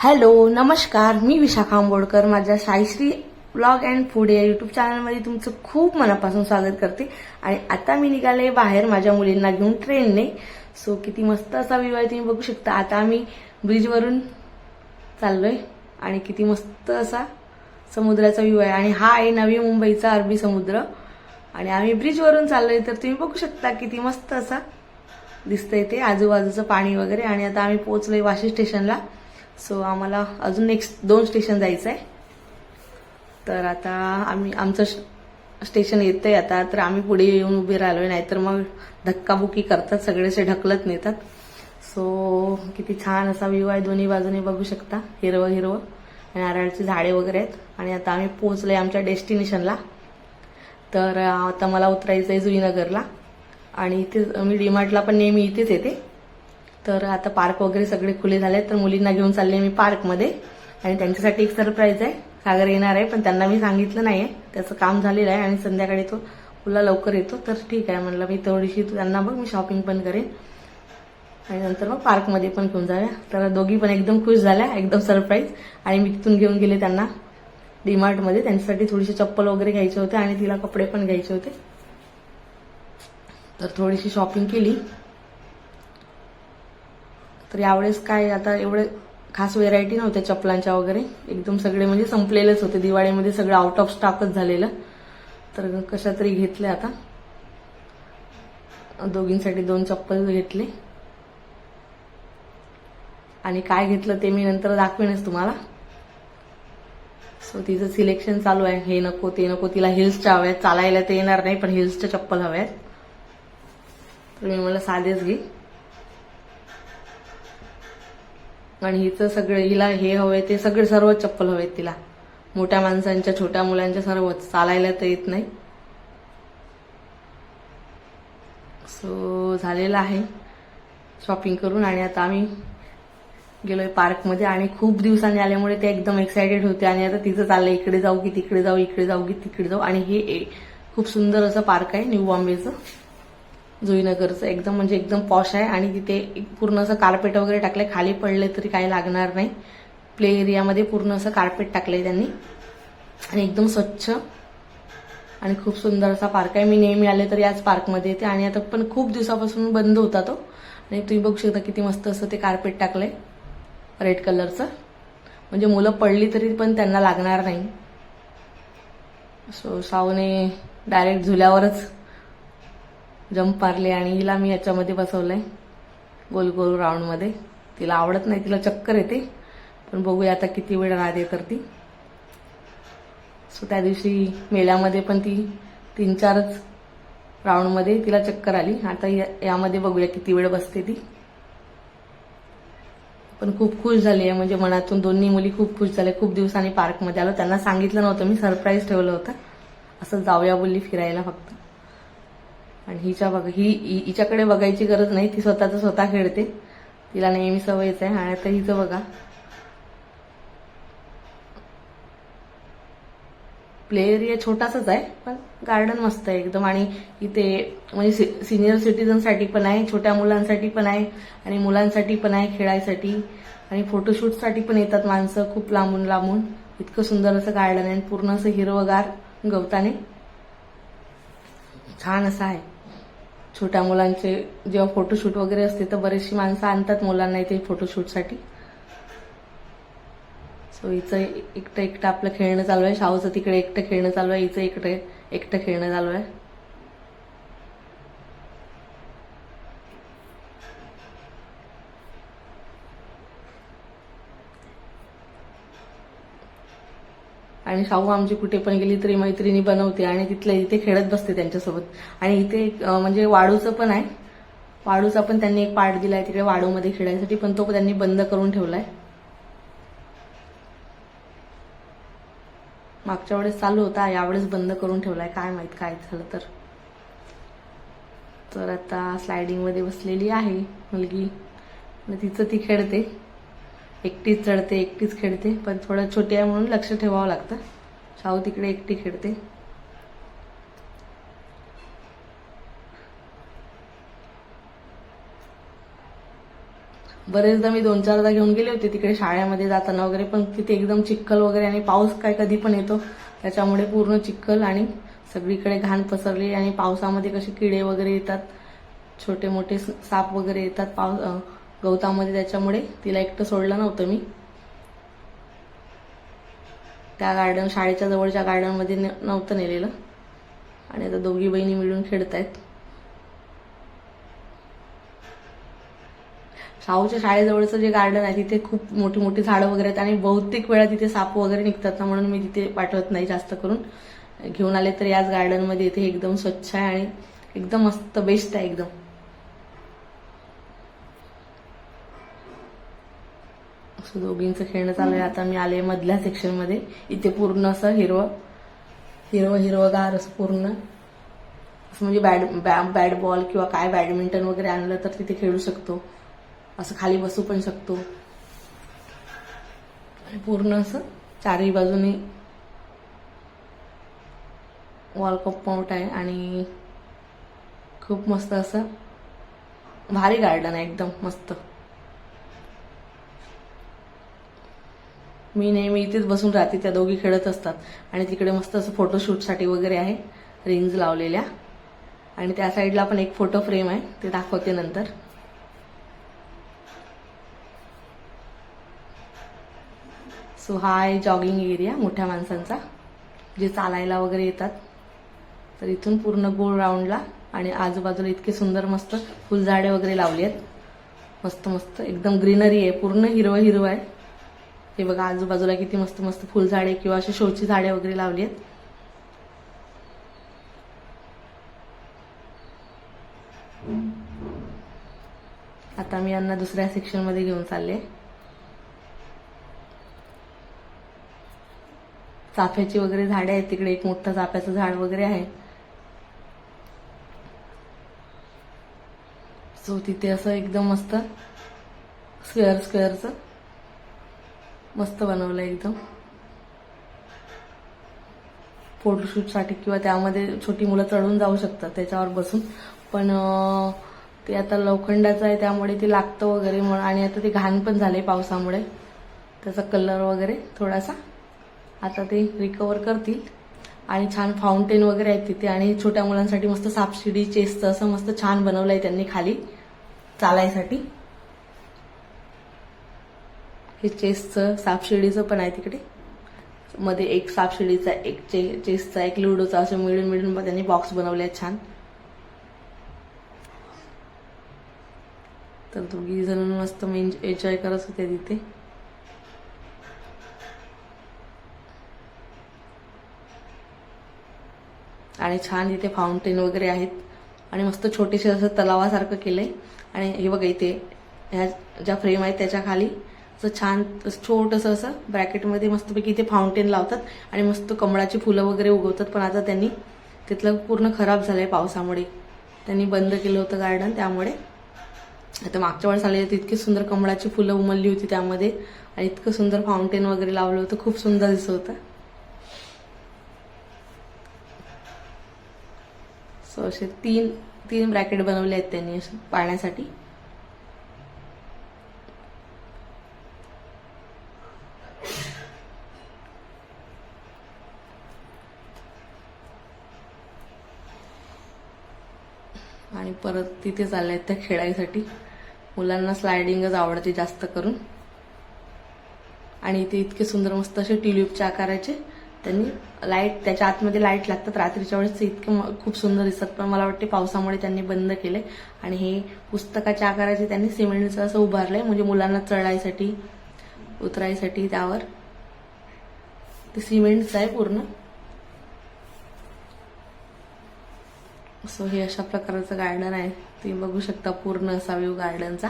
Hello नमस्कार. मी विशाखा आंबोडकर माझ्या Saishree blog and food या युट्यूब चॅनलमध्ये तुमचं खूप मनापासून स्वागत करते. आणि आता मी निघाले बाहेर माझ्या मुलींना घेऊन ट्रेनने. सो किती मस्त असा व्यू आहे तुम्ही बघू शकता. आता आम्ही ब्रिजवरून चाललोय आणि किती मस्त असा समुद्राचा व्ह्यू आहे. आणि हा आहे नवी मुंबईचा अरबी समुद्र. आणि आम्ही ब्रिजवरून चाललोय तर तुम्ही बघू शकता किती मस्त असा दिसतंय ते. आजूबाजूचं पाणी वगैरे. आणि आता आम्ही पोहोचलोय वाशी स्टेशनला सो आम्हाला अजून नेक्स्ट दोन स्टेशन जायचं आहे तर आता आम्ही आमचं श- स्टेशन येतंय आता तर आम्ही पुढे येऊन उभे राहिलोय नाहीतर मग धक्काबुक्की करतात सगळेसे ढकलत नेतात. सो किती छान असा व्ह्यू आहे दोन्ही बाजूने बघू शकता हिरवं हिरवं. नारळाची झाडे वगैरे आहेत. आणि आता आम्ही पोहोचलोय आमच्या डेस्टिनेशनला तर आता मला उतरायचं आहे जुईनगरला. आणि इथे मी डीमार्टला पण नेहमी इथेच येते. तर आता पार्क वगैरे सगळे खुले झाले तर मुलींना घेऊन चालले मी पार्कमध्ये. आणि त्यांच्यासाठी एक सरप्राईज आहे. सागर येणार आहे पण त्यांना मी सांगितलं नाहीये. त्याचं काम झालेलं आहे आणि संध्याकाळी तो मुला लवकर येतो. तर ठीक आहे म्हणलं मी थोडीशी त्यांना बघ मी शॉपिंग पण करेन. आणि नंतर मग पार्कमध्ये पण घेऊन जाव्या तर दोघी पण एकदम खुश झाल्या एकदम सरप्राईज. आणि मी तिथून घेऊन गेले त्यांना डीमार्टमध्ये. त्यांच्यासाठी थोडीशी चप्पल वगैरे घ्यायचे होते आणि तिला कपडे पण घ्यायचे होते. तर थोडीशी शॉपिंग केली. तर यावेळेस काय आता एवढे खास व्हेरायटी नव्हत्या चपलांच्या वगैरे. एकदम सगळे म्हणजे संपलेलेच होते. दिवाळीमध्ये सगळं आउट ऑफ स्टॉकच झालेलं. तर कशा तरी घेतले आता. दोघींसाठी दोन चप्पल घेतले. आणि काय घेतलं ते मी नंतर दाखवेनच तुम्हाला. सो तिचं सिलेक्शन चालू आहे. हे नको ते नको. तिला हिल्सच्या हव्यात. चालायला ते येणार नाही पण हिल्सच्या चप्पल हव्यात. तर मी मला साधेच घे. आणि हिचं सगळं हिला हे हवंय ते सगळे सर्व चप्पल हवेत तिला. मोठ्या माणसांच्या छोट्या मुलांच्या सर्वच. चालायला तर येत नाही. सो झालेलं आहे. शॉपिंग करून आणि आता आम्ही गेलोय पार्कमध्ये आणि खूप दिवसांनी आल्यामुळे ते एकदम एक्सायटेड होते आणि आता तिचं चाललंय इकडे जाऊ की तिकडे जाऊ इकडे जाऊ की तिकडे जाऊ. आणि हे ए- खूप सुंदर असं पार्क आहे न्यू बॉम्बेचं. जुईनगरचं एकदम म्हणजे एकदम पॉश आहे आणि तिथे पूर्ण असं कार्पेट वगैरे टाकलंय. खाली पडले तरी काही लागणार नाही. प्ले एरियामध्ये पूर्ण असं कार्पेट टाकलंय त्यांनी. आणि एकदम स्वच्छ आणि खूप सुंदर असा पार्क आहे. मी नेहमी आले तर याच पार्कमध्ये येते. आणि आता पण खूप दिवसापासून बंद होता तो. आणि तुम्ही बघू शकता किती मस्त असं ते कार्पेट टाकलंय. रेड कलरचं म्हणजे मुलं पडली तरी पण त्यांना लागणार नाही. सो सावने डायरेक्ट झुल्यावरच जंप पारले आणि हिला मी याच्यामध्ये बसवलंय. गोल गोल राऊंडमध्ये तिला आवडत नाही तिला चक्कर येते. पण बघूया आता किती वेळ राहते तर ती. सो त्या दिवशी मेळ्यामध्ये पण ती तीन चारच राऊंडमध्ये तिला चक्कर आली. आता या- यामध्ये बघूया किती वेळ बसते ती. पण खूप खुश झाली आहे. म्हणजे मनातून दोन्ही मुली खूप खुश झाल्या. खूप दिवसांनी पार्कमध्ये आलो. त्यांना सांगितलं नव्हतं. मी सरप्राईज ठेवलं होतं. असं जाऊया बोलली फिरायला फक्त. आणि हिच्या बघ ही हिच्याकडे बघायची गरज नाही ती स्वतःच स्वतः खेळते. तिला नेहमी सवयच आहे आणि आता हिचं बघा. प्ले एरिया छोटासाच आहे पण गार्डन मस्त आहे एकदम. आणि इथे म्हणजे सिनियर सिटीजनसाठी पण आहे छोट्या मुलांसाठी पण आहे आणि मुलांसाठी पण आहे खेळायसाठी. आणि फोटोशूटसाठी पण येतात माणसं खूप लांबून लांबून. इतकं सुंदर असं गार्डन आहे आणि पूर्ण असं हिरवगार गवताने. छान असं आहे. छोट्या मुलांचे जेव्हा फोटोशूट वगैरे असते तर बरेचशी माणसं आणतात मुलांना इथे फोटोशूटसाठी सो हिचं एकटं एकटं आपलं खेळणं चालू आहे. शाहूचं तिकडे एकटं खेळणं चालू आहे. हिचं इकडे एकटं खेळणं चालू आहे. आणि शाहू आमची कुठे पण गेली तरी मैत्रिणी बनवते आणि तिथल्या इथे खेळत बसते त्यांच्यासोबत. आणि इथे एक, म्हणजे वाडूचं पण आहे. वाडूचा पण त्यांनी एक पार्ट दिलाय तिकडे वाडूमध्ये खेळायसाठी पण तो त्यांनी बंद करून ठेवलाय. मागच्या वेळेस चालू होता यावेळेस बंद करून ठेवलाय. काय माहीत काय झालं तर. तर आता स्लायडिंगमध्ये बसलेली आहे मुलगी. मग तिचं ती खेळते. एकटीच चढते एकटीच खेळते पण थोडं छोटी आहे म्हणून लक्ष ठेवावं लागतं. शाहू तिकडे एकटी खेळते. बरेचदा मी दोन चारदा घेऊन गेले होते तिकडे शाळेमध्ये जाताना वगैरे पण तिथे एकदम चिखल वगैरे आणि पाऊस काय कधी पण येतो त्याच्यामुळे पूर्ण चिखल आणि सगळीकडे घाण पसरली आणि पावसामध्ये कसे किडे वगैरे येतात छोटे मोठे साप वगैरे येतात पाऊस गवतामध्ये त्याच्यामुळे तिला एकटं सोडलं नव्हतं मी. त्या गार्डन शाळेच्या जवळच्या गार्डनमध्ये न- नव्हतं नेलेलं. आणि आता दोघी बहिणी मिळून खेळतायत. शाहूच्या शाळेजवळचं जे गार्डन आहे तिथे खूप मोठी मोठी झाडं वगैरे आहेत आणि बहुतेक वेळा तिथे साप वगैरे निघतात ना म्हणून मी तिथे पाठवत नाही जास्त करून. घेऊन आले तर याच गार्डनमध्ये इथे एकदम स्वच्छ आहे आणि एकदम मस्त बेस्ट आहे एकदम. सो दोघींचं खेळणं चालू आहे. आता मी आले मधल्या सेक्शनमध्ये इथे पूर्ण असं हिरवं हिरवं हिरवगार असं पूर्ण. असं म्हणजे बॅड बॅ- बॅट बॉल किंवा काय बॅडमिंटन वगैरे आणलं तर तिथे खेळू शकतो. असं खाली बसू पण शकतो. आणि पूर्ण असं चारही बाजूने वॉल कंपाऊंड आहे आणि खूप मस्त असं भारी गार्डन आहे एकदम मस्त. मी नेहमी इथेच बसून राहते त्या दोघी खेळत असतात. आणि तिकडे मस्त असं फोटोशूटसाठी वगैरे आहे रिंग्स लावलेल्या. आणि त्या साईडला पण एक फोटो फ्रेम आहे ते दाखवते नंतर. सो हा आहे जॉगिंग एरिया मोठ्या माणसांचा जे चालायला वगैरे येतात. तर इथून पूर्ण गोल राऊंडला आणि आजूबाजूला इतके सुंदर मस्त फुलझाडे वगैरे लावली आहेत. मस्त मस्त एकदम ग्रीनरी आहे. पूर्ण हिरवं हिरवं आहे. हे बघा आजूबाजूला किती मस्त मस्त फुलझाडे किंवा अशी शोची झाडे वगैरे लावली आहेत. आता मी यांना दुसऱ्या सेक्शनमध्ये घेऊन चालले. चाफ्याची वगैरे झाडे आहेत तिकडे एक मोठं चाफ्याचं झाड वगैरे आहे. सो तिथे असं एकदम मस्त स्क्वेअर स्क्वेअरचं मस्त बनवलं एकदम. फोटोशूटसाठी किंवा त्यामध्ये छोटी मुलं चढून जाऊ शकतात त्याच्यावर बसून. पण ते आता लोखंडाचं आहे त्यामुळे ते लागतं वगैरे म्हणून. आणि आता ते घाण पण झाले पावसामुळे. त्याचा कलर वगैरे थोडासा आता ते रिकवर करतील. आणि छान फाउंटेन वगैरे आहेत तिथे. आणि छोट्या मुलांसाठी मस्त सापशिडी चेसचं असं मस्त छान बनवलंय त्यांनी खाली चालायसाठी. हे चेसचं सापशिडीचं पण आहे तिकडे. मध्ये एक सापशिडीचा एक चे चेसचा एक लुडोचा असं मिळून मिळून त्यांनी बॉक्स बनवले आहेत छान. तर दोघी जण मस्त एन्जॉय करत होते तिथे. आणि छान इथे फाउंटेन वगैरे आहेत. आणि मस्त छोटेसे असं तलावासारखं केलंय. आणि हे बघा इथे ह्या ज्या फ्रेम आहेत त्याच्याखाली असं छान छोटंसं असं ब्रॅकेटमध्ये मस्तपैकी इथे फाउंटेन लावतात आणि मस्त कमळाची फुलं वगैरे उगवतात. पण आता त्यांनी तिथलं पूर्ण खराब झालंय पावसामुळे. त्यांनी बंद केलं होतं गार्डन त्यामुळे आता मागच्या वेळेस आले इतकी सुंदर कमळाची फुलं उमलली होती त्यामध्ये. आणि इतकं सुंदर फाउंटेन वगैरे लावलं होतं. खूप सुंदर दिसत होतं. सो असे तीन तीन ब्रॅकेट बनवले आहेत त्यांनी असे पाण्यासाठी आणि परत तिथे चालल्या आहेत त्या खेळायसाठी मुलांना स्लायडिंगच आवडते जास्त करून. आणि इथे इतके सुंदर मस्त असे ट्युलिपच्या आकाराचे. त्यांनी लाइट त्याच्या आतमध्ये लाइट लागतात. रात्रीच्या वेळेस ते इतके खूप सुंदर दिसतात. पण मला वाटते पावसामुळे त्यांनी बंद केले. आणि हे पुस्तकाच्या आकाराचे त्यांनी सिमेंटचं असं उभारलंय. म्हणजे मुलांना चढायसाठी उतरायसाठी त्यावर. ते सिमेंटचं आहे पूर्ण. सो हे अशा प्रकारचं गार्डन आहे. तुम्ही बघू शकता पूर्ण असा व्ह्यू गार्डनचा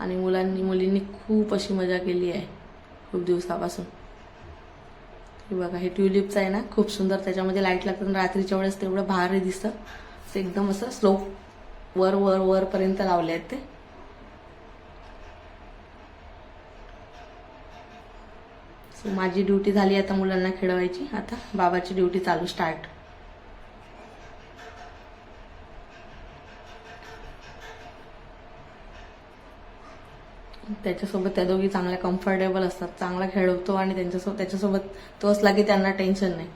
आणि मुलांनी मुलींनी खूप अशी मजा केली आहे खूप दिवसापासून. हे बघा हे ट्युलिपचं आहे ना खूप सुंदर. त्याच्यामध्ये लाइट लागतात आणि रात्रीच्या वेळेस तेवढं भारी दिसतं. एकदम असं स्लोप वर वर वरपर्यंत लावले आहेत ते. सो माझी ड्युटी झाली आता मुलांना खेळवायची. आता बाबाची ड्युटी चालू स्टार्ट त्याच्यासोबत त्या दोघी चांगल्या कम्फर्टेबल असतात. चांगला खेळवतो आणि त्यांच्यासोबत त्याच्यासोबत तो असला की त्यांना टेन्शन नाही.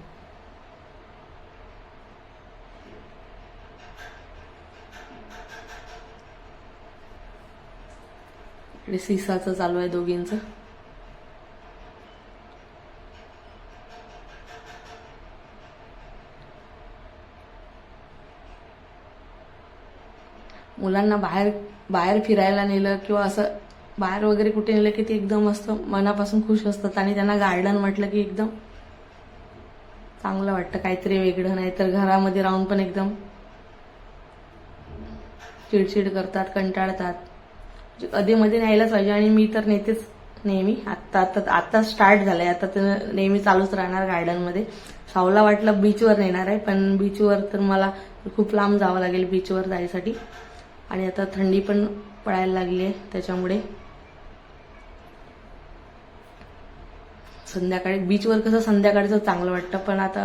सीसाचं सिसाचं चालू आहे दोघींचं. मुलांना बाहेर बाहेर फिरायला नेलं किंवा असं बाहेर वगैरे कुठे नेलं की ते एकदम मस्त मनापासून खुश असतात आणि त्यांना गार्डन म्हटलं की एकदम चांगलं वाटतं काहीतरी वेगळं. नाही तर घरामध्ये राहून पण एकदम चिडचिड करतात कंटाळतात. म्हणजे कधी कधीमध्ये न्यायलाच पाहिजे आणि मी तर नेतेच नेहमी. आत्ता आता आता स्टार्ट झालंय. आता तर नेहमी चालूच राहणार गार्डनमध्ये सावला वाटलं बीचवर नेणार आहे पण बीचवर तर मला खूप लांब जावं लागेल बीचवर जायसाठी. आणि आता थंडी पण पडायला लागली आहे त्याच्यामुळे. संध्याकाळी बीचवर कसं संध्याकाळचं चांगलं वाटतं पण आता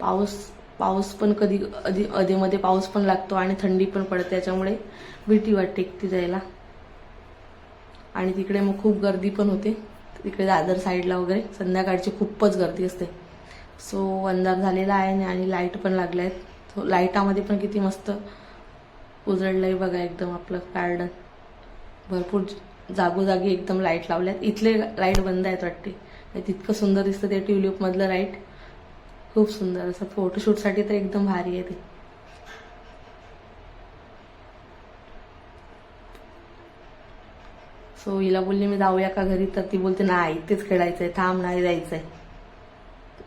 पाऊस पाऊस पण कधी अधी अधेमध्ये पाऊस पण लागतो आणि थंडी पण पडते त्याच्यामुळे भीती वाटते एकटी जायला. आणि तिकडे मग खूप गर्दी पण होते तिकडे दादर साईडला वगैरे. संध्याकाळची खूपच गर्दी असते. सो अंधार झालेला आहे आणि लाइट पण लागल्या आहेत सो लाईटामध्ये पण किती मस्त उजळलंय बघा एकदम आपलं गार्डन भरपूर जागोजागी एकदम लाइट लावल्यात. इथले लाइट बंद आहेत वाटते. तितकं सुंदर दिसतं ते ट्युलिपमधलं लाइट खूप सुंदर. असं फोटोशूटसाठी तर एकदम भारी आहे ते. सो हिला बोलली मी जाऊया का घरी? तर ती बोलते नाही इथेच खेळायचंय. थांब नाही जायचंय.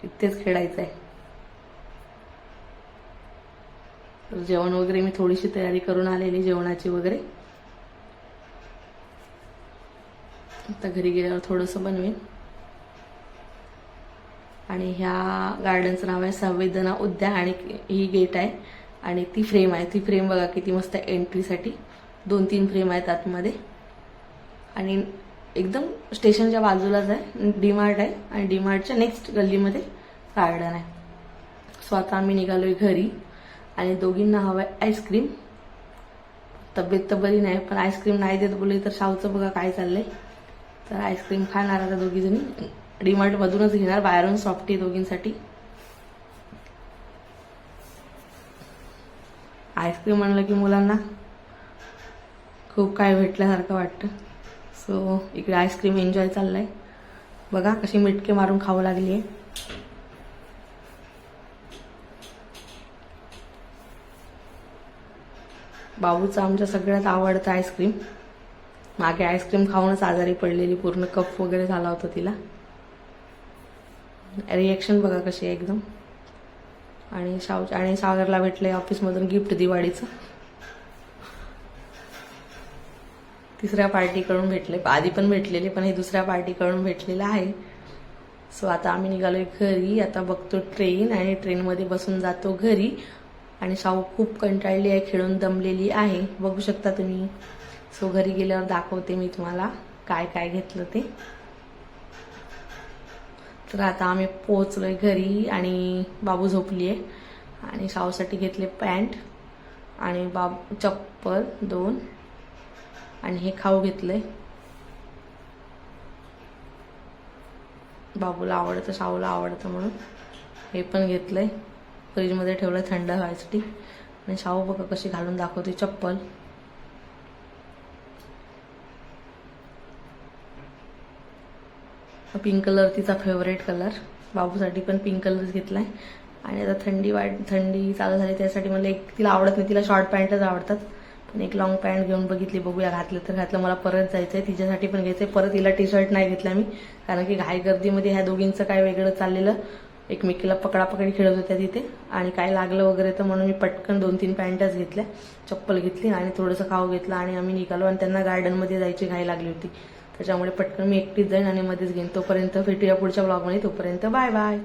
इथेच खेळायचंय. तर जेवण वगैरे मी थोडीशी तयारी करून आलेली जेवणाची वगैरे. आता घरी गेल्यावर थोडंसं बनवेन. आणि ह्या गार्डनचं नाव आहे संवेदना उद्यान आणि ही गेट आहे. आणि ती फ्रेम आहे. ती फ्रेम बघा किती मस्त आहे एंट्रीसाठी दोन तीन फ्रेम आहेत आतमध्ये. आणि एकदम स्टेशनच्या बाजूलाच आहे. डीमार्ट आहे. आणि डीमार्टच्या नेक्स्ट गल्लीमध्ये गार्डन आहे. स्वतः आम्ही आम्ही निघालोय घरी. आणि दोघींना हवं आहे आईस्क्रीम तब्येत तर बरी नाही पण आईस्क्रीम नाही देत बोलले तर शावचं बघा काय चाललंय. तर आईस्क्रीम खाणार आता दोघी जणी मधूनच घेणार बाहेरून सॉफ्टी दोघींसाठी. आईस्क्रीम म्हणलं की मुलांना खूप काय भेटल्यासारखं वाटतं. सो इकडे आईस्क्रीम एन्जॉय चाललाय. बघा कशी मिटके मारून खावं लागली आहे बाबूचं आमच्या सगळ्यात आवडतं आईस्क्रीम. मागे आईस्क्रीम खाऊनच आजारी पडलेली पूर्ण कफ वगैरे झाला होता तिला. रिएक्शन बघा कशी आहे एकदम. आणि शाव आणि सागरला भेटले ऑफिसमधून गिफ्ट दिवाळीचं. तिसऱ्या पार्टीकडून भेटले. आधी पण भेटलेले पण हे दुसऱ्या पार्टीकडून भेटलेलं आहे. सो आता आम्ही निघालोय घरी. आता बघतो ट्रेन आणि ट्रेनमध्ये बसून जातो घरी. आणि शाहू खूप कंटाळली आहे खेळून दमलेली आहे. बघू शकता तुम्ही. सो घरी गेल्यावर दाखवते मी तुम्हाला काय काय घेतलं ते. तर आता आम्ही पोहोचलोय घरी आणि बाबू झोपली आहे आणि शाहूसाठी घेतले पॅन्ट आणि बाबू चप्पल दोन. आणि हे खाऊ घेतलंय. बाबूला आवडतं शाहूला आवडतं म्हणून हे पण घेतलंय. फ्रीजमध्ये ठेवलं थंड व्हायसाठी. आणि शाहू बघा कशी घालून दाखवते चप्पल. पिंक कलर तिचा फेवरेट कलर बाबूसाठी पण पिंक कलरच घेतलाय. आणि आता थंडी वाट थंडी चालू झाली त्यासाठी मला एक तिला आवडत नाही तिला शॉर्ट पॅन्टच आवडतात. पण एक लॉंग पॅन्ट घेऊन बघितली बघूया घातलं तर घातलं. मला परत जायचंय तिच्यासाठी पण घ्यायचंय. परत तिला टी शर्ट नाही घेतला मी. कारण की घाई गर्दीमध्ये ह्या दोघींचं काय वेगळं चाललेलं. एकमेकीला पकडापकडी खेळत होत्या तिथे. आणि काय लागलं वगैरे तर म्हणून मी पटकन दोन तीन पॅन्टच घेतल्या चप्पल घेतली आणि थोडंसं खाऊ घेतलं आणि आम्ही निघालो आणि त्यांना गार्डनमध्ये जायची घाई लागली होती. त्याच्यामुळे पटकन मी एकटीच जाईन आणि मध्येच घेईन. तोपर्यंत भेटूया पुढच्या ब्लॉगमध्ये तोपर्यंत बाय बाय.